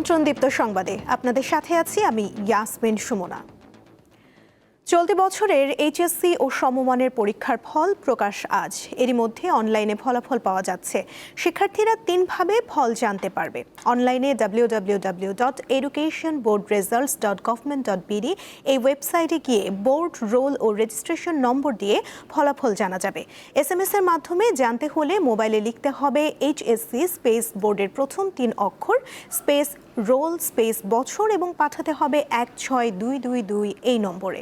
আমন্ত্রণ দীপ্ত সংবাদে। আপনাদের সাথে আছি আমি ইয়াসমিন সুমনা। চলতি বছরের এইচএসসি ও সমমানের পরীক্ষার ফল প্রকাশ আজ। এরই মধ্যে অনলাইনে ফলাফল পাওয়া যাচ্ছে। শিক্ষার্থীরা তিনভাবে ফল জানতে পারবে। অনলাইনে W W W dot education board dot government dot এই ওয়েবসাইটে গিয়ে বোর্ড, রোল ও রেজিস্ট্রেশন নম্বর দিয়ে ফলাফল জানা যাবে। এস এম এস এর মাধ্যমে জানতে হলে মোবাইলে লিখতে হবে এইচএসসি স্পেস বোর্ডের প্রথম তিন অক্ষর, স্পেস রোল স্পেস বছর এবং পাঠাতে হবে এক ছয় দুই দুই দুই এই নম্বরে।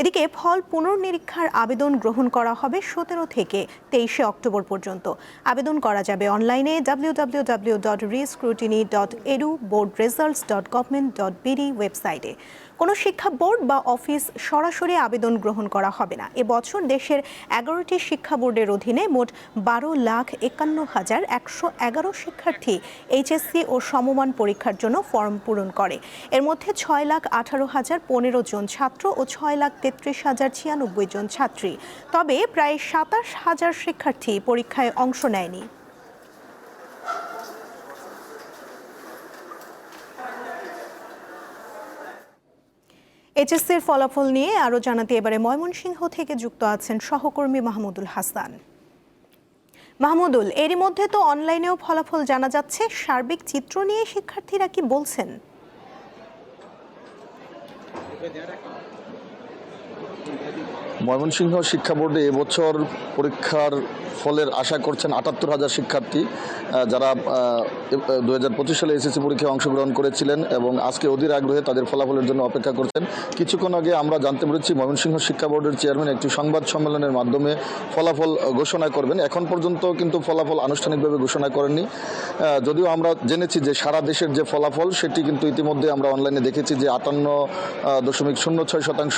এদিকে ফল পুনর্নিরীক্ষার আবেদন গ্রহণ করা হবে সতেরো থেকে তেইশে অক্টোবর পর্যন্ত। আবেদন করা যাবে অনলাইনে W W W dot rescrutiny dot edu board results dot government dot BD ওয়েবসাইটে কোনো শিক্ষা বোর্ড বা অফিস সরাসরি আবেদন গ্রহণ করা হবে না। এবছর দেশের এগারোটি শিক্ষা বোর্ডের অধীনে মোট বারো লাখ একান্ন হাজার একশো এগারো শিক্ষার্থী এইচএসসি ও সমমান পরীক্ষার জন্য ফর্ম পূরণ করে। এর মধ্যে ছয় লাখ আঠারো হাজার পনেরো জন ছাত্র ও ছয় লাখ তেত্রিশ হাজার ছিয়ানব্বই জন ছাত্রী। তবে প্রায় সাতাশ হাজার শিক্ষার্থী পরীক্ষায় অংশ নেয়নি। এইচএসসির ফলাফল নিয়ে আরও জানাতে এবারে ময়মনসিংহ থেকে যুক্ত আছেন সহকর্মী মাহমুদুল হাসান। মাহমুদুল, এরই মধ্যে তো অনলাইনেও ফলাফল জানা যাচ্ছে। সার্বিক চিত্র নিয়ে শিক্ষার্থীরা কি বলছেন? ময়মনসিংহ শিক্ষা বোর্ডে এবছর পরীক্ষার ফলের আশা করছেন আটাত্তর হাজার শিক্ষার্থী যারা দু হাজার পঁচিশ সালে এসএসসি পরীক্ষায় অংশগ্রহণ করেছিলেন এবং আজকে অধীর আগ্রহে তাদের ফলাফলের জন্য অপেক্ষা করছেন। কিছুক্ষণ আগে আমরা জানতে পেরেছি ময়মনসিংহ শিক্ষা বোর্ডের চেয়ারম্যান একটি সংবাদ সম্মেলনের মাধ্যমে ফলাফল ঘোষণা করবেন। এখন পর্যন্ত কিন্তু ফলাফল আনুষ্ঠানিকভাবে ঘোষণা করেননি। যদিও আমরা জেনেছি যে সারা দেশের যে ফলাফল, সেটি কিন্তু ইতিমধ্যে আমরা অনলাইনে দেখেছি যে আটান্ন দশমিক শূন্য ছয় শতাংশ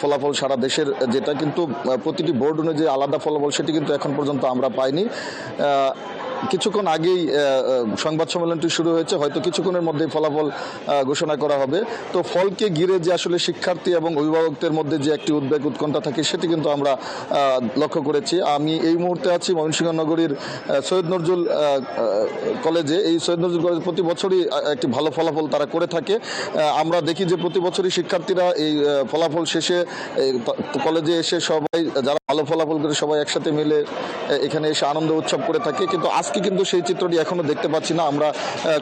ফলাফল সারা দেশের যেটা কিন্তু প্রতিটি বোর্ড অনুযায়ী আলাদা ফলাফল সেটি কিন্তু এখন পর্যন্ত আমরা পাইনি। কিছুক্ষণ আগেই সংবাদ সম্মেলনটি শুরু হয়েছে, হয়তো কিছুক্ষণের মধ্যেই ফলাফল ঘোষণা করা হবে। তো ফলকে ঘিরে যে আসলে শিক্ষার্থী এবং অভিভাবকদের মধ্যে যে একটি উদ্বেগ উৎকণ্ঠা থাকে, সেটি কিন্তু আমরা লক্ষ্য করেছি। আমি এই মুহূর্তে আছি ময়মনসিংহ নগরীর সৈয়দ নজরুল কলেজে। এই সৈয়দ নজরুল কলেজ প্রতি বছরই একটি ভালো ফলাফল তারা করে থাকে। আমরা দেখি যে প্রতি বছরই শিক্ষার্থীরা এই ফলাফল শেষে কলেজে এসে সবাই, যারা ভালো ফলাফল করে সবাই একসাথে মিলে এখানে এসে আনন্দ উৎসব করে থাকে। কিন্তু আজকে কিন্তু সেই চিত্রটি এখনও দেখতে পাচ্ছি না। আমরা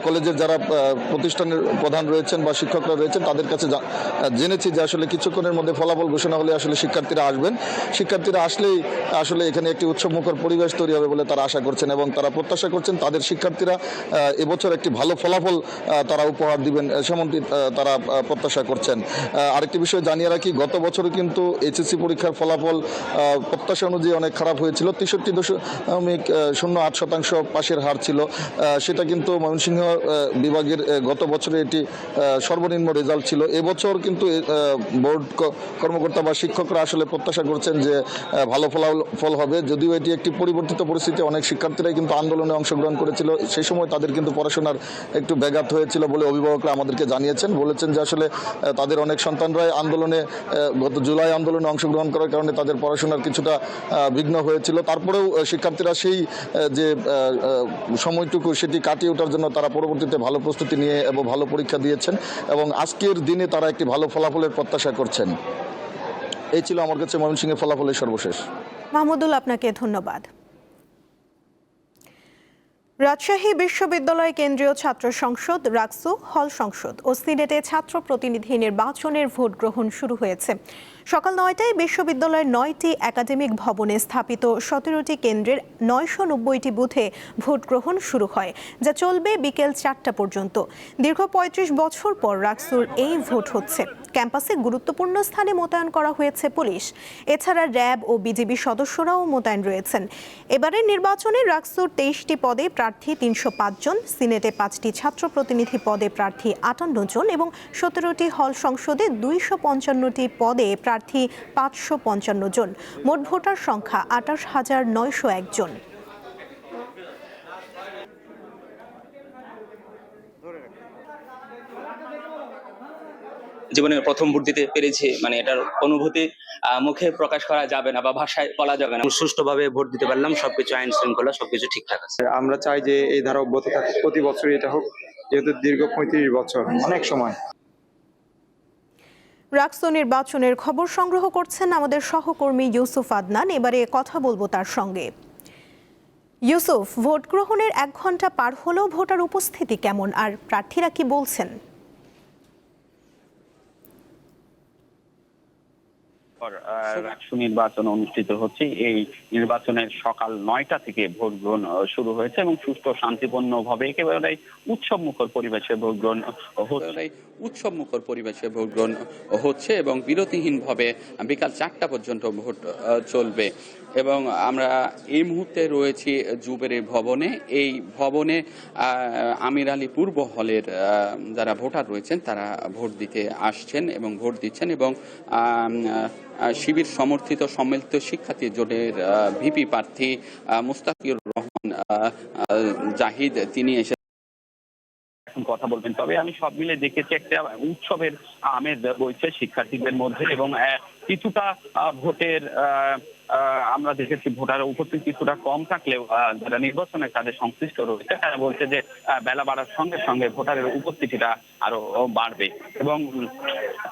কলেজের যারা প্রতিষ্ঠানের প্রধান রয়েছেন বা শিক্ষকরা রয়েছেন, তাদের কাছে জেনেছি যে আসলে কিছুক্ষণের মধ্যে ফলাফল ঘোষণা হলে আসলে শিক্ষার্থীরা আসবেন। শিক্ষার্থীরা আসলেই আসলে এখানে একটি উৎসবমুখর পরিবেশ তৈরি হবে বলে তারা আশা করছেন এবং তারা প্রত্যাশা করছেন তাদের শিক্ষার্থীরা এবছর একটি ভালো ফলাফল তারা উপহার দিবেন সেমনটি তারা প্রত্যাশা করছেন। আরেকটি বিষয় জানিয়ে রাখি, গত বছর কিন্তু এইচএসসি পরীক্ষার ফলাফল প্রত্যাশা অনুযায়ী অনেক খারাপ হয়েছিল। তেষট্টি দশমিক শূন্য আট শতাংশ পাশের হার ছিল। সেটা কিন্তু ময়মনসিংহ বিভাগের গত বছরে এটি সর্বনিম্ন রেজাল্ট ছিল। এবছর কিন্তু বোর্ড কর্মকর্তা বা শিক্ষকরা আসলে প্রত্যাশা করছেন যে ভালো ফলাফল ফল হবে। যদিও এটি একটি পরিবর্তিত পরিস্থিতি, অনেক শিক্ষার্থীরাই কিন্তু আন্দোলনে অংশগ্রহণ করেছিল। সেই সময় তাদের কিন্তু পড়াশোনার একটু ব্যাঘাত হয়েছিল বলে অভিভাবকরা আমাদেরকে জানিয়েছেন। বলেছেন যে আসলে তাদের অনেক সন্তানরাই আন্দোলনে গত জুলাই আন্দোলনে অংশগ্রহণ করার কারণে তাদের পড়াশোনার কিছুটা বিঘ্ন হয়েছিল। তারপরেও শিক্ষার্থীরা সেই যে সময়টুকু সেটি কাটিয়ে ওঠার জন্য তারা পরবর্তীতে ভালো প্রস্তুতি নিয়ে এবং ভালো পরীক্ষা দিয়েছেন এবং আজকের দিনে তারা একটি ভালো ফলাফলের প্রত্যাশা করছেন। এই ছিল আমার কাছে ময়মনসিংহের ফলাফলের সর্বশেষ। মাহমুদুল, আপনাকে ধন্যবাদ। রাজশাহী বিশ্ববিদ্যালয় কেন্দ্রীয় ছাত্র সংসদ রাকসু হল সংসদ ও সিনেটে ছাত্র প্রতিনিধি নির্বাচনের ভোট গ্রহণ শুরু হয়েছে। সকাল নয়টায় বিশ্ববিদ্যালয়ের নয়টি একাডেমিক ভবনে স্থাপিত সতেরোটি কেন্দ্রের নয়শো নব্বইটি বুথে ভোট গ্রহণ শুরু হয়, যা চলবে বিকেল চারটা পর্যন্ত। দীর্ঘ পঁয়ত্রিশ বছর পর রাকসুর এই ভোট হচ্ছে। ক্যাম্পাসে গুরুত্বপূর্ণ স্থানে মোতায়েন করা হয়েছে পুলিশ। এছাড়া র্যাব ও বিজিবি সদস্যরাও মোতায়েন রয়েছেন। এবারের নির্বাচনে রাকসুর তেইশটি পদে প্রার্থী তিনশো পাঁচ জন, সিনেটে পাঁচটি ছাত্র প্রতিনিধি পদে প্রার্থী আটান্ন জন এবং সতেরোটি হল সংসদে দুইশো পঞ্চান্নটি পদে প্রার্থী পাঁচশো পঞ্চান্ন জন। মোট ভোটার সংখ্যা আঠাশ হাজার নয়শো একজন জীবনে প্রথম ভোট দিতে পেরেছি মানে এটার অনুভূতি মুখে প্রকাশ করা যাবে না বা ভাষায় বলা যাবে না। সুষ্ঠুভাবে ভোট দিতে পারলাম সবকিছু আইন শৃঙ্খলা সবকিছু ঠিকঠাক আছে। আমরা চাই যে এই ধারা অব্যাহত থাকুক প্রতি বছরই এটা হোক যেহেতু দীর্ঘ পঁয়ত্রিশ বছর অনেক সময়। রাকসু নির্বাচনের খবর সংগ্রহ করছেন আমাদের সহকর্মী ইউসুফ আদনান। এবারে কথা বলব তার সঙ্গে। ইউসুফ ভোট গ্রহণের এক ঘণ্টা পার হলেও ভোটার উপস্থিতি কেমন? আর প্রার্থীরা কি বলছেন? পর, রাষ্ট্র নির্বাচন অনুষ্ঠিত হচ্ছে। এই নির্বাচনের সকাল নয়টা থেকে ভোট গ্রহণ শুরু হয়েছে এবং সুস্থ শান্তিপূর্ণ ভাবে একেবারে উৎসব মুখর পরিবেশে ভোট গ্রহণ হচ্ছে। উৎসব মুখর পরিবেশে ভোট গ্রহণ হচ্ছে এবং বিরতিহীন ভাবে বিকাল চারটা পর্যন্ত ভোট চলবে। এবং আমরা এই মুহূর্তে রয়েছি জুবেরি ভবনে। এই ভবনে আহ, আমির আলী পূর্ব হলের যারা ভোটার রয়েছেন তারা ভোট দিতে আসছেন এবং ভোট দিচ্ছেন এবং আহ, শিবির সমর্থিত সম্মিলিত শিক্ষার্থী জোটের ভিপি প্রার্থী মুস্তাফিউর রহমান জাহিদ, তিনি এসে কথা বলবেন। তবে আমি সব মিলে দেখেছি একটা উৎসবের আমেজ রয়েছে শিক্ষার্থীদের মধ্যে এবং কিছুটা ভোটের আমরা দেখেছি ভোটার উপস্থিতি কিছুটা কম থাকলেও যারা নির্বাচনের কাজে সংশ্লিষ্ট রয়েছে, তারা বলছে যে বেলা বাড়ার সঙ্গে সঙ্গে ভোটারের উপস্থিতিটা আরও বাড়বে। এবং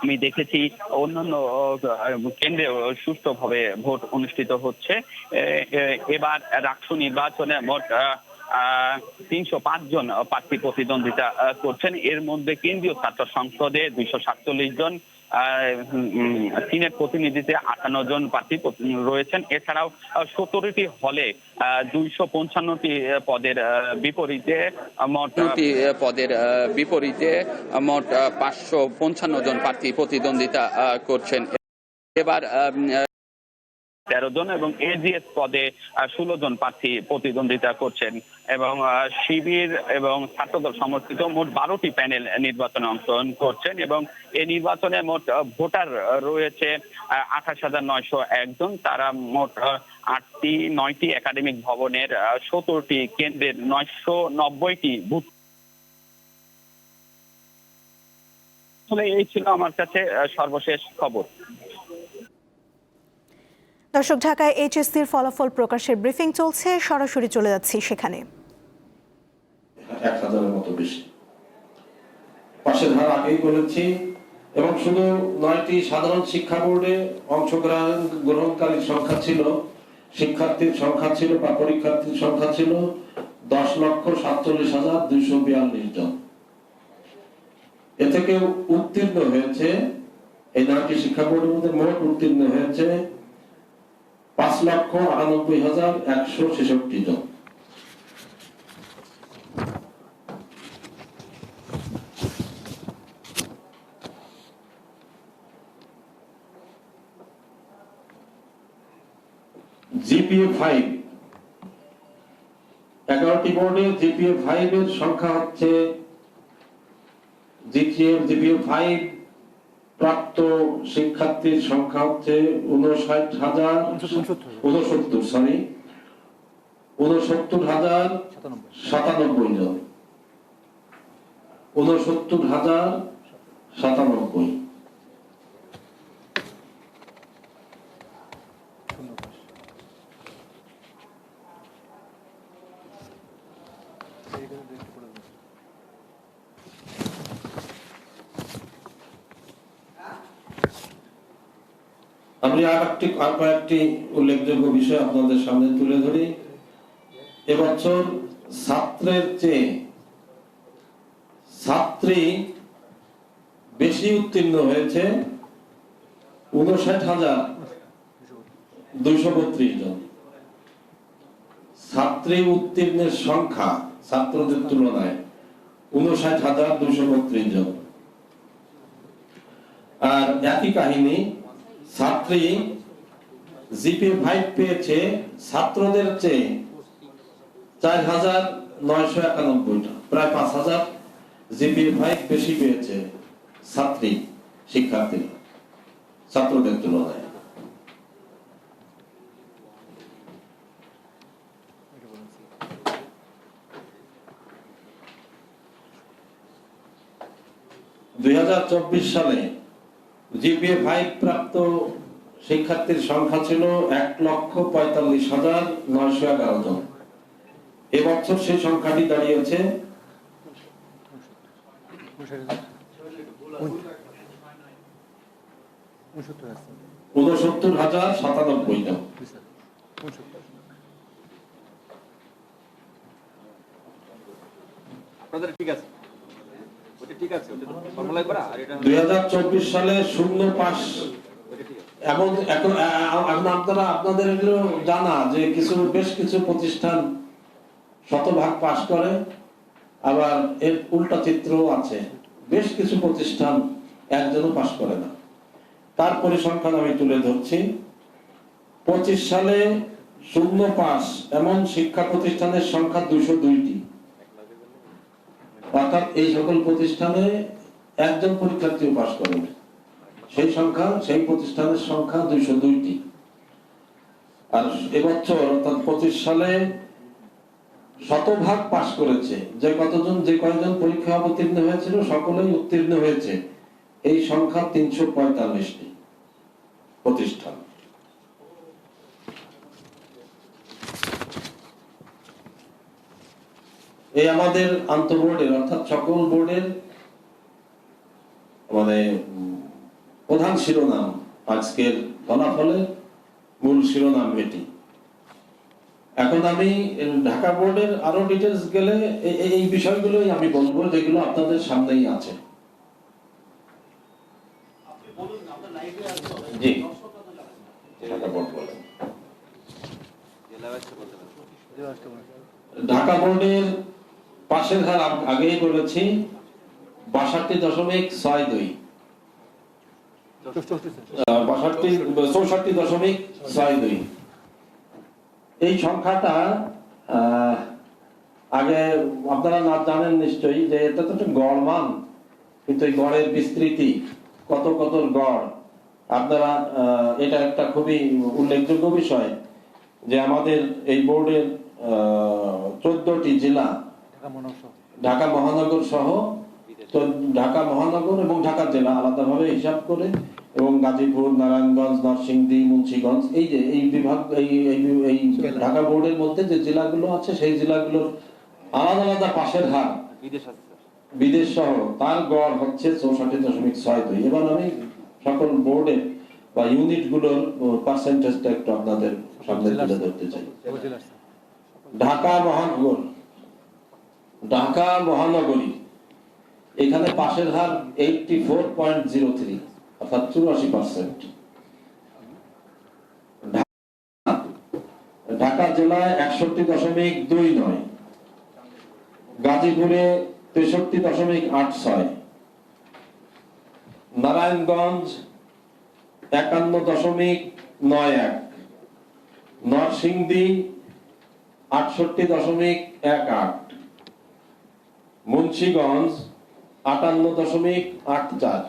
আমি দেখেছি অন্যান্য কেন্দ্রে সুষ্ঠুভাবে ভোট অনুষ্ঠিত হচ্ছে। এবার রাষ্ট্র নির্বাচনে মোট তিনশো পাঁচ জন প্রার্থী প্রতিদ্বন্দ্বিতা করছেন। এর মধ্যে কেন্দ্রীয় ছাত্র সংসদে দুইশো সাতচল্লিশ জন চীনের প্রতিনিধিতে আটান্ন জন প্রার্থী রয়েছেন। এছাড়াও সতেরোটি হলে দুইশো পঞ্চান্নটি পদের বিপরীতে মোট পদের বিপরীতে মোট পাঁচশো পঞ্চান্ন জন প্রার্থী প্রতিদ্বন্দ্বিতা করছেন। এবার তেরো জন এবং এজিএস পদে ষোলো জন প্রার্থী প্রতিদ্বন্দ্বিতা করছেন এবং শিবির এবং ছাত্রদল সমর্থিত মোট বারোটি প্যানেল নির্বাচনে অংশগ্রহণ করছেন এবং এই নির্বাচনে মোট ভোটার রয়েছে আঠাশ হাজার নয়শো একজন তারা মোট আটটি, নয়টি একাডেমিক ভবনের সত্তরটি কেন্দ্রের নয়শো নব্বইটি বুথ। এই ছিল আমার কাছে সর্বশেষ খবর। দর্শক, ঢাকায় এইচএসসির ফলাফল প্রকাশের ব্রিফিং চলছে। সরাসরি চলে যাচ্ছি সেখানে। আগেই বলেছি, এবং শুধু নয়টি সাধারণ শিক্ষা বোর্ডে অংশগ্রহণ গ্রহণকারীর সংখ্যা ছিল, শিক্ষার্থীর সংখ্যা ছিল, বা পরীক্ষার্থীর সংখ্যা ছিল দশ লক্ষ সাতচল্লিশ হাজার দুইশো বিয়াল্লিশ জন। এ থেকে উত্তীর্ণ হয়েছে, এই নয়টি শিক্ষা বোর্ডের মধ্যে মোট উত্তীর্ণ হয়েছে লক্ষ আটানব্বই হাজার একশো ছেষট্টি জন। জিপিএ ফাইভ এগারোটি বোর্ডে জিপিএ ফাইভ এর সংখ্যা হচ্ছে জিপিএ জিপিএ ফাইভ প্রাপ্ত শিক্ষার্থীর সংখ্যা হচ্ছে উনষাট হাজার উনসত্তর সরি উনসত্তর হাজার সাতানব্বই জন। উনসত্তর হাজার সাতানব্বই। আমি আর একটি উল্লেখযোগ্য বিষয় আপনাদের সামনে তুলে ধরি। এবছর ছাত্রের চেয়ে ছাত্রী বেশি উত্তীর্ণ হয়েছে উনষাট হাজার দুইশো বত্রিশ জন। ছাত্রী উত্তীর্ণের সংখ্যা ছাত্রদের তুলনায় উনষাট হাজার দুইশো বত্রিশ জন। আর একই কাহিনী ছাত্রী জিপি ফাইভ পেয়েছে ছাত্রদের চেয়ে চার হাজার নয়শো একানব্বইটা, প্রায় পাঁচ হাজার জিপি ফাইভ বেশি পেয়েছে ছাত্রী শিক্ষার্থীরা ছাত্রদের তুলনায়। দুই হাজার চব্বিশ সালে জিপিএ ফাইভ প্রাপ্ত শিক্ষার্থীর সংখ্যা ছিল এক লক্ষ পঁয়তাল্লিশ হাজার নয়শো এগারো জন। এবছর সেই সংখ্যাটি দাঁড়িয়েছে উনসত্তর হাজার সাতানব্বই জন। ঠিক আছে? দুই সালে শূন্য পাস এখন এখন আপনারা আপনাদের জানা যে কিছু বেশ কিছু প্রতিষ্ঠান শতভাগ পাস করে আবার এর উল্টা চিত্রও আছে। বেশ কিছু প্রতিষ্ঠান একজনও পাস করে না। তার পরিসংখ্যান আমি তুলে ধরছি। পঁচিশ সালে শূন্য পাস এমন শিক্ষা প্রতিষ্ঠানের সংখ্যা দুইশো দুইটি। অর্থাৎ এই সকল প্রতিষ্ঠানে একজন পরীক্ষার্থীও পাস করেন সেই সংখ্যা, সেই প্রতিষ্ঠানের সংখ্যা দুইশো দুইটি। আর এবছর অর্থাৎ পঁচিশ সালে শতভাগ পাস করেছে। যে কতজন, যে কয়জন পরীক্ষা অবতীর্ণ হয়েছিল সকলেই উত্তীর্ণ হয়েছে। এই সংখ্যা তিনশো পঁয়তাল্লিশটি প্রতিষ্ঠান। এই আমাদের আন্তঃবোর্ডের অর্থাৎ সকল বোর্ডের মানে প্রধান শিরোনাম আজকের ফলাফলের মূল শিরোনাম এটি। এখন আমি ঢাকা বোর্ডের আরও ডিটেলস গেলে এই বিষয়গুলোই আমি বলব যেগুলো আপনাদের সামনেই আছে। জি। বোর্ড বলেন। ঢাকা বোর্ডের পাশের হার আগ- আগেই বলেছি, বাষট্টি দশমিক ছয় দুই। বাষট্টি, চৌষট্টি দশমিক ছয় দুই। এই সংখ্যাটা আগে আপনারা না জানেন নিশ্চয়ই যে এটা তো একটা গড় মান কিন্তু গড়ের বিস্তৃতি, কত কত গড়, আপনারা এটা একটা খুবই উল্লেখযোগ্য বিষয় যে আমাদের এই বোর্ডের চোদ্দটি জেলা ঢাকা মহানগর সহ। তো ঢাকা মহানগর এবং ঢাকা জেলা আলাদাভাবে হিসাব করে এবং গাজীপুর নারায়ণগঞ্জ নরসিংদী মুন্সিগঞ্জ এই যে এই বিভাগ এই এই ঢাকা বোর্ডের মধ্যে যে জেলাগুলো আছে সেই জেলাগুলোর আলাদা আলাদা পাশের হার। বিদেশ সহ তার গড় হচ্ছে চৌষট্টি দশমিক ছয় দুই। এবার আমি সকল বোর্ডের বা ইউনিটগুলোর পার্সেন্টেজটা একটু আপনাদের সামনে তুলে ধরতে চাই। ঢাকা মহানগর। ঢাকা মহানগরী, এখানে পাশের হার eighty four point zero three অর্থাৎ চুরাশি পার্সেন্ট ঢাকা জেলায় একষট্টি দশমিক দুই নয়, গাজীপুরে তেষট্টি দশমিক আট ছয়, নারায়ণগঞ্জ একান্ন দশমিক নয় এক, নরসিংদী আটষট্টি দশমিক এক আট। মুন্সিগঞ্জ আটান্ন দশমিক আট চার।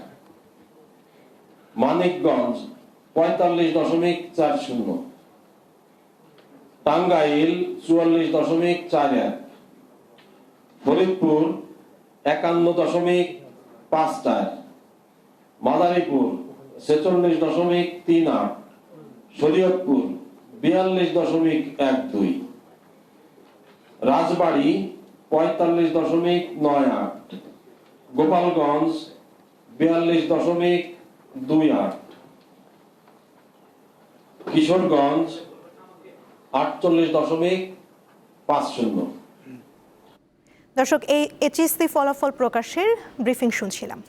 মানিকগঞ্জ পঁয়তাল্লিশ দশমিক চার শূন্য। টাঙ্গাইল চুয়াল্লিশ দশমিক চার এক। ফরিদপুর একান্ন দশমিক পাঁচ চার। মাদারীপুর ছেচল্লিশ দশমিক তিন আট। শরীয়তপুর বিয়াল্লিশ দশমিক এক দুই। রাজবাড়ী পঁয়তাল্লিশ দশমিক নয় আট। গোপালগঞ্জ, বিয়াল্লিশ দশমিক দুই আট। কিশোরগঞ্জ, আটচল্লিশ দশমিক পাঁচ শূন্য। দর্শক, এই এইচএসসি ফলাফল প্রকাশের ব্রিফিং শুনছিলাম।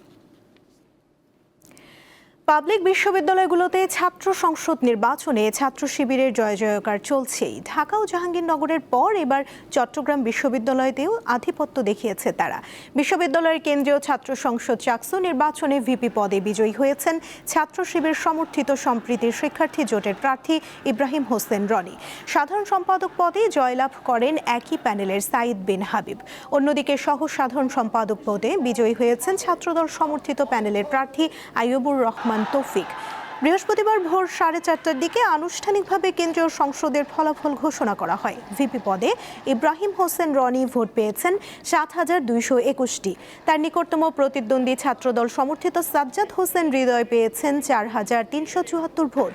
পাবলিক বিশ্ববিদ্যালয়গুলোতে ছাত্র সংসদ নির্বাচনে ছাত্র শিবিরের জয় জয়কার চলছেই। ঢাকা ও জাহাঙ্গীরনগরের পর এবার চট্টগ্রাম বিশ্ববিদ্যালয়তেও আধিপত্য দেখিয়েছে তারা। বিশ্ববিদ্যালয়ের কেন্দ্রীয় ছাত্র সংসদ চাকসু নির্বাচনে ভিপি পদে বিজয়ী হয়েছেন ছাত্র শিবির সমর্থিত সম্প্রীতির শিক্ষার্থী জোটের প্রার্থী ইব্রাহিম হোসেন রনি। সাধারণ সম্পাদক পদে জয়লাভ করেন একই প্যানেলের সাইদ বিন হাবিব। অন্যদিকে সহ সাধারণ সম্পাদক পদে বিজয়ী হয়েছেন ছাত্রদল সমর্থিত প্যানেলের প্রার্থী আইয়ুবুর রহমান। তৌফিক। বৃহস্পতিবার ভোর সাড়ে চারটার দিকে আনুষ্ঠানিকভাবে কেন্দ্রীয় সংসদের ফলাফল ঘোষণা করা হয়। ভিপি পদে ইব্রাহিম হোসেন রনি ভোট পেয়েছেন সাত হাজার দুইশো একুশটি। তার নিকটতম প্রতিদ্বন্দ্বী ছাত্রদল সমর্থিত সাজ্জাদ হোসেন হৃদয় পেয়েছেন চার হাজার তিনশো চুয়াত্তর ভোট।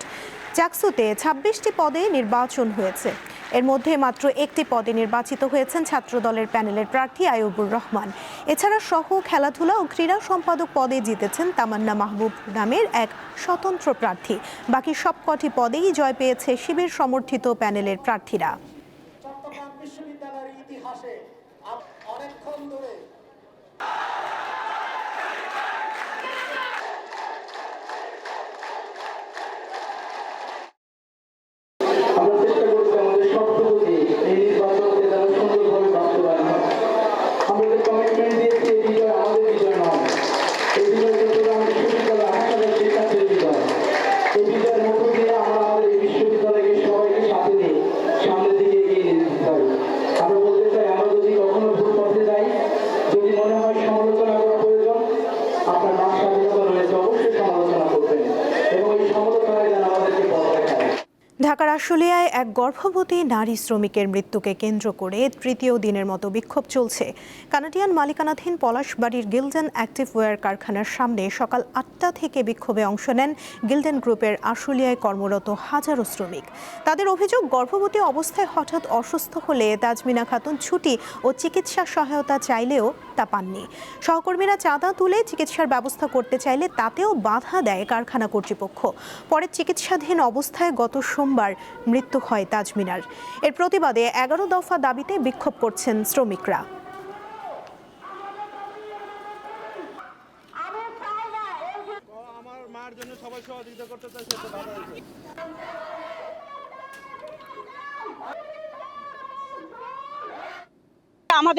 চাকসুতে ছাব্বিশটি পদে নির্বাচন হয়েছে। এর মধ্যে মাত্র একটি পদে নির্বাচিত হয়েছেন ছাত্রদলের প্যানেলের প্রার্থী আয়ুবুর রহমান। এছাড়া সহ খেলাধুলা ও ক্রীড়া সম্পাদক পদে জিতেছেন তামান্না মাহবুব নামের এক স্বতন্ত্র প্রার্থী। বাকি সবকটি পদেই জয় পেয়েছে শিবির সমর্থিত প্যানেলের প্রার্থীরা। আশুলিয়ায় এক গর্ভবতী নারী শ্রমিকের মৃত্যুকে কেন্দ্র করে তৃতীয় দিনের মতো বিক্ষোভ চলছে। কানাডিয়ান মালিকানাধীন পলাশবাড়ির গিল্ডেন অ্যাক্টিভ ওয়্যার কারখানার সামনে সকাল আটটা থেকে বিক্ষোভে অংশ নেন গিল্ডেন গ্রুপের আশুলিয়ায় কর্মরত হাজারো শ্রমিক। তাদের অভিযোগ, গর্ভবতী অবস্থায় হঠাৎ অসুস্থ হলে তাজমিনা খাতুন ছুটি ও চিকিৎসা সহায়তা চাইলেও তা পাননি। সহকর্মীরা চাঁদা তুলে চিকিৎসার ব্যবস্থা করতে চাইলে তাতেও বাধা দেয় কারখানা কর্তৃপক্ষ। পরে চিকিৎসাধীন অবস্থায় গত সোমবার মৃত্যু হয় তাজমিনার। এর প্রতিবাদে এগারো দফা দাবিতে বিক্ষোভ করছেন শ্রমিকরা।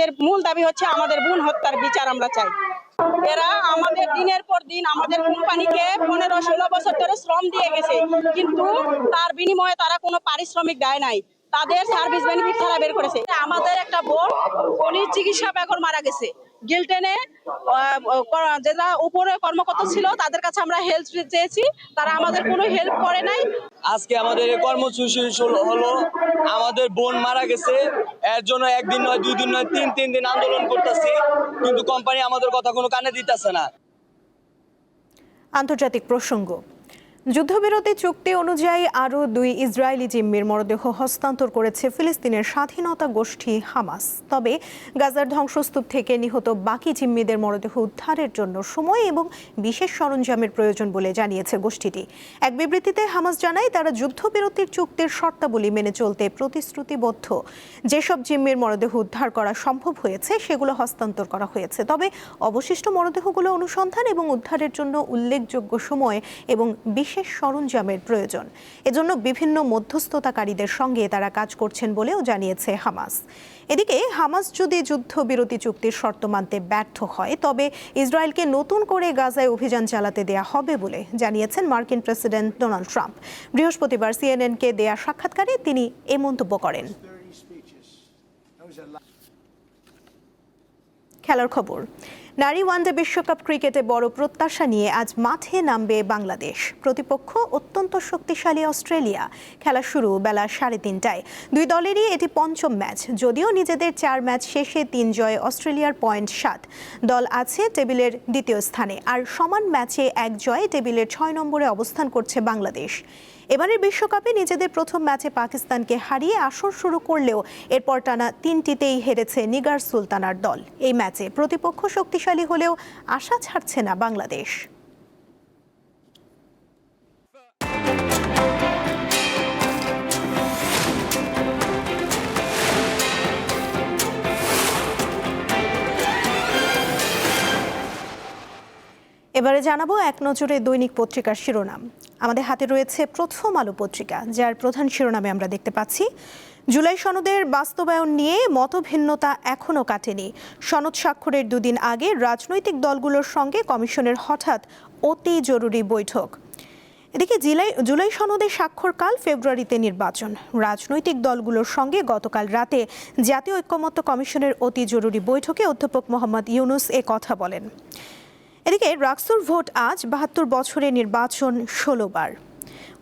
আমাদের মূল দাবি হচ্ছে আমাদের বোন হত্যার বিচার আমরা চাই। এরা আমাদের দিনের পর দিন আমাদের কোম্পানিকে পনেরো, ষোলো বছর ধরে শ্রম দিয়ে গেছে। কিন্তু তার বিনিময়ে তারা কোনো পারিশ্রমিক দেয় নাই। তাদের সার্ভিস বেনিফিট ছাড়া বের করেছে। আমাদের একটা বোন উনি চিকিৎসা বেগর মারা গেছে। গিলটেনে যেটা উপরে কর্মকর্তা ছিল তাদের কাছে আমরা হেল্প চেয়েছি। তারা আমাদের কোনো হেল্প করে নাই। আজকে আমাদের কর্মসূচি হলো। আমাদের বোন মারা গেছে। এর জন্য একদিন নয় দুই দিন নয় তিন তিন দিন আন্দোলন করতেছি। কিন্তু কোম্পানি আমাদের কথা কোনো কানে দিতেছে না। আন্তর্জাতিক প্রসঙ্গ। যুদ্ধবিরতি চুক্তি অনুযায়ী আরও দুই ইসরায়েলি জিম্মির মরদেহ হস্তান্তর করেছে ফিলিস্তিনের স্বাধীনতা গোষ্ঠী হামাস। তবে গাজার ধ্বংসস্তূপ থেকে নিহত বাকি জিম্মিদের মরদেহ উদ্ধারের জন্য সময় এবং বিশেষ সরঞ্জামের প্রয়োজন বলে জানিয়েছে গোষ্ঠীটি। এক বিবৃতিতে হামাস জানায়, তারা যুদ্ধবিরতির চুক্তির শর্তাবলী মেনে চলতে প্রতিশ্রুতিবদ্ধ। যেসব জিম্মির মরদেহ উদ্ধার করা সম্ভব হয়েছে, সেগুলো হস্তান্তর করা হয়েছে। তবে অবশিষ্ট মরদেহগুলো অনুসন্ধান এবং উদ্ধারের জন্য উল্লেখযোগ্য সময় এবং বিশেষ সরঞ্জামের প্রয়োজন। এজন্য বিভিন্ন মধ্যস্থতাকারীদের সঙ্গে তারা কাজ করছেন বলেও জানিয়েছে হামাস। এদিকে হামাস যদি যুদ্ধবিরতি চুক্তির শর্ত মানতে ব্যর্থ হয়, তবে ইসরায়েলকে নতুন করে গাজায় অভিযান চালাতে দেয়া হবে বলে জানিয়েছেন মার্কিন প্রেসিডেন্ট ডোনাল্ড ট্রাম্প। বৃহস্পতিবার সিএনএনকে দেয়া সাক্ষাৎকারে তিনি এ মন্তব্য করেন। খেলার খবর। নারী ওয়ানডে বিশ্বকাপ ক্রিকেটে বড় প্রত্যাশা নিয়ে আজ মাঠে নামবে বাংলাদেশ। প্রতিপক্ষ অত্যন্ত শক্তিশালী অস্ট্রেলিয়া। খেলা শুরু বেলা সাড়ে তিনটায়। দুই দলেরই এটি পঞ্চম ম্যাচ। যদিও নিজেদের চার ম্যাচ শেষে তিন জয়ে অস্ট্রেলিয়ার পয়েন্ট সাত। দল আছে টেবিলের দ্বিতীয় স্থানে। আর সমান ম্যাচে এক জয়ে টেবিলের ছয় নম্বরে অবস্থান করছে বাংলাদেশ। এবারের বিশ্বকাপে নিজেদের প্রথম ম্যাচে পাকিস্তানকে হারিয়ে আসর শুরু করলেও এরপর টানা তিনটিতেই হেরেছে নিগার সুলতানার দল। এই ম্যাচে প্রতিপক্ষ শক্তিশালী হলেও আশা ছাড়ছে না বাংলাদেশ। এবারে জানাব এক নজরে দৈনিক পত্রিকার শিরোনাম। আমাদের হাতে রয়েছে প্রথম আলো পত্রিকা, যার প্রধান শিরোনামে আমরা দেখতে পাচ্ছি জুলাই সনদের বাস্তবায়ন নিয়ে মতভিন্নতা এখনও কাটেনি। সনদ স্বাক্ষরের দুদিন আগে রাজনৈতিক দলগুলোর সঙ্গে কমিশনের হঠাৎ অতি জরুরি বৈঠক। এদিকে জুলাই জুলাই সনদে স্বাক্ষরকাল ফেব্রুয়ারিতে নির্বাচন। রাজনৈতিক দলগুলোর সঙ্গে গতকাল রাতে জাতীয় ঐক্যমত্য কমিশনের অতি জরুরি বৈঠকে অধ্যাপক মোহাম্মদ ইউনুস এ কথা বলেন। এদিকে রাকসুর ভোট আজ বাহাত্তর বছরে নির্বাচন ষোলোবার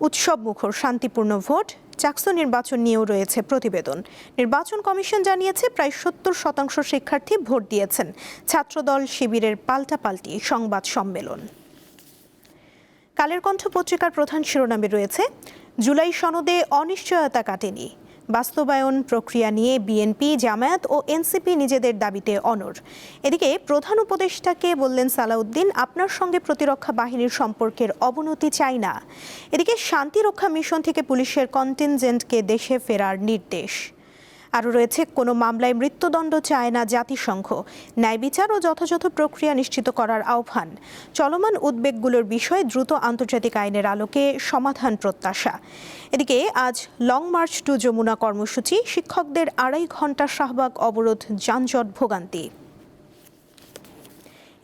উৎসব মুখর শান্তিপূর্ণ ভোট চাকসু নির্বাচন নিয়েও রয়েছে প্রতিবেদন। নির্বাচন কমিশন জানিয়েছে, প্রায় সত্তর শতাংশ শিক্ষার্থী ভোট দিয়েছেন। ছাত্রদল শিবিরের পাল্টাপাল্টি সংবাদ সম্মেলন। কালের কণ্ঠ পত্রিকার প্রধান শিরোনামে রয়েছে, জুলাই সনদে অনিশ্চয়তা কাটেনি। বাস্তবায়ন প্রক্রিয়া নিয়ে বিএনপি, জামায়াত ও এনসিপি নিজেদের দাবিতে অনর এদিকে প্রধান উপদেষ্টাকে বললেন সালাউদ্দিন, আপনার সঙ্গে প্রতিরক্ষা বাহিনীর সম্পর্কের অবনতি চাই না। এদিকে শান্তিরক্ষা মিশন থেকে পুলিশের কন্টিনজেন্টকে দেশে ফেরার নির্দেশ। আরও রয়েছে, কোনো মামলায় মৃত্যুদণ্ড চায় না জাতিসংঘ। ন্যায় বিচার ও যথাযথ প্রক্রিয়া নিশ্চিত করার আহ্বান। চলমান উদ্বেগগুলোর বিষয়ে দ্রুত আন্তর্জাতিক আইনের আলোকে সমাধান প্রত্যাশা। এদিকে, আজ লং মার্চ টু যমুনা কর্মসূচি, শিক্ষকদের আড়াই ঘণ্টা শাহবাগ অবরোধ, যানজট ভোগান্তি।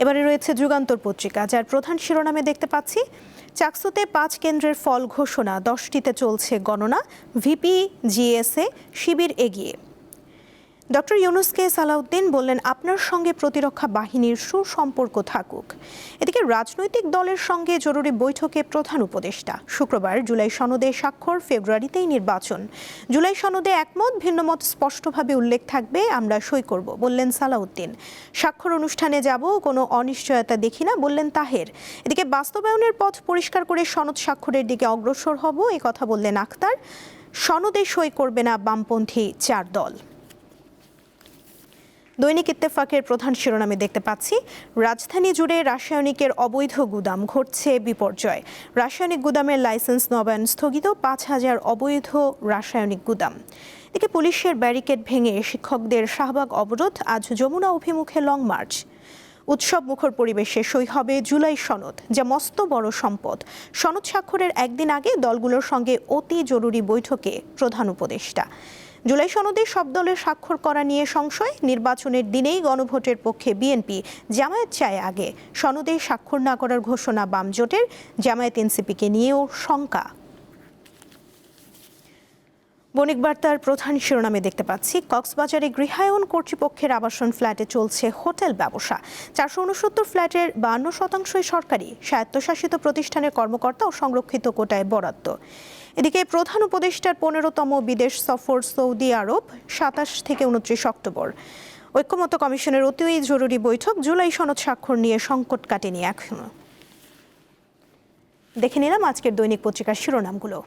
এবারে রয়েছে যুগান্তর পত্রিকা, যার প্রধান শিরোনামে দেখতে পাচ্ছি চাকসুতে পাঁচ কেন্দ্রের ফল ঘোষণা দশটিতে চলছে গণনা ভিপি জিএসএ শিবির এগিয়ে। ডক্টর ইউনুসকে সালাউদ্দিন বললেন, আপনার সঙ্গে প্রতিরক্ষা বাহিনীর সুসম্পর্ক থাকুক। এদিকে রাজনৈতিক দলের সঙ্গে জরুরি বৈঠকে প্রধান উপদেষ্টা। শুক্রবার জুলাই সনদে স্বাক্ষর, ফেব্রুয়ারিতেই নির্বাচন। জুলাই সনদে একমত, ভিন্নমত স্পষ্টভাবে উল্লেখ থাকবে, আমরা সই করব, বললেন সালাউদ্দিন। স্বাক্ষর অনুষ্ঠানে যাব, কোনো অনিশ্চয়তা দেখি না, বললেন তাহের। এদিকে বাস্তবায়নের পথ পরিষ্কার করে সনদ স্বাক্ষরের দিকে অগ্রসর হব কথা বললেন আক্তার সনদে সই করবে না বামপন্থী চার দল। দৈনিক ইত্তেফাকের প্রধান শিরোনামে দেখতে পাচ্ছি, রাজধানী জুড়ে রাসায়নিকের অবৈধ গুদাম ঘটছে বিপর্যয়। রাসায়নিক গুদামের লাইসেন্স নবায়ন স্থগিত পাঁচ হাজার অবৈধ রাসায়নিক গুদাম। এদিকে পুলিশের ব্যারিকেড ভেঙে শিক্ষকদের শাহবাগ অবরোধ, আজ যমুনা অভিমুখে লং মার্চ। উৎসব মুখর পরিবেশে সই হবে জুলাই সনদ, যা মস্ত বড় সম্পদ। সনদ স্বাক্ষরের একদিন আগে দলগুলোর সঙ্গে অতি জরুরি বৈঠকে প্রধান উপদেষ্টা। জুলাই সনদে সব দলের স্বাক্ষর করা নিয়ে সংশয়। নির্বাচনের দিনেই গণভোটের পক্ষে বিএনপি জামায়াত চায় আগে। সনদে স্বাক্ষর না করার ঘোষণা বাম জোটের। জামায়াত এনসিপিকে নিয়েও শঙ্কা। বণিক বার্তার প্রধান শিরোনামে দেখতে পাচ্ছি, কক্সবাজারে গৃহায়ন কর্তৃপক্ষের আবাসন ফ্ল্যাটে চলছে হোটেল ব্যবসা। চারশো উনসত্তর ফ্ল্যাটের বান্ন শতাংশই সরকারি। স্বায়ত্তশাসিত প্রতিষ্ঠানের কর্মকর্তা ও সংরক্ষিত কোটায় বরাদ্দ। এদিকে প্রধান উপদেষ্টার পনেরোতম বিদেশ সফর সৌদি আরব, সাতাশ থেকে উনত্রিশ অক্টোবর। ঐক্যমত কমিশনের অতি জরুরি বৈঠক জুলাই সনদ স্বাক্ষর নিয়ে সংকট কাটেনি এখন। দেখে নিলাম আজকের দৈনিক পত্রিকার শিরোনামগুলো।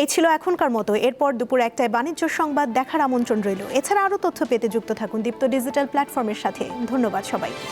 এই ছিল এখনকার মতো। এরপর দুপুর একটায় বাণিজ্য সংবাদ দেখার আমন্ত্রণ রইল। এছাড়া আরও তথ্য পেতে যুক্ত থাকুন দীপ্ত ডিজিটাল প্ল্যাটফর্মের সাথে। ধন্যবাদ সবাইকে।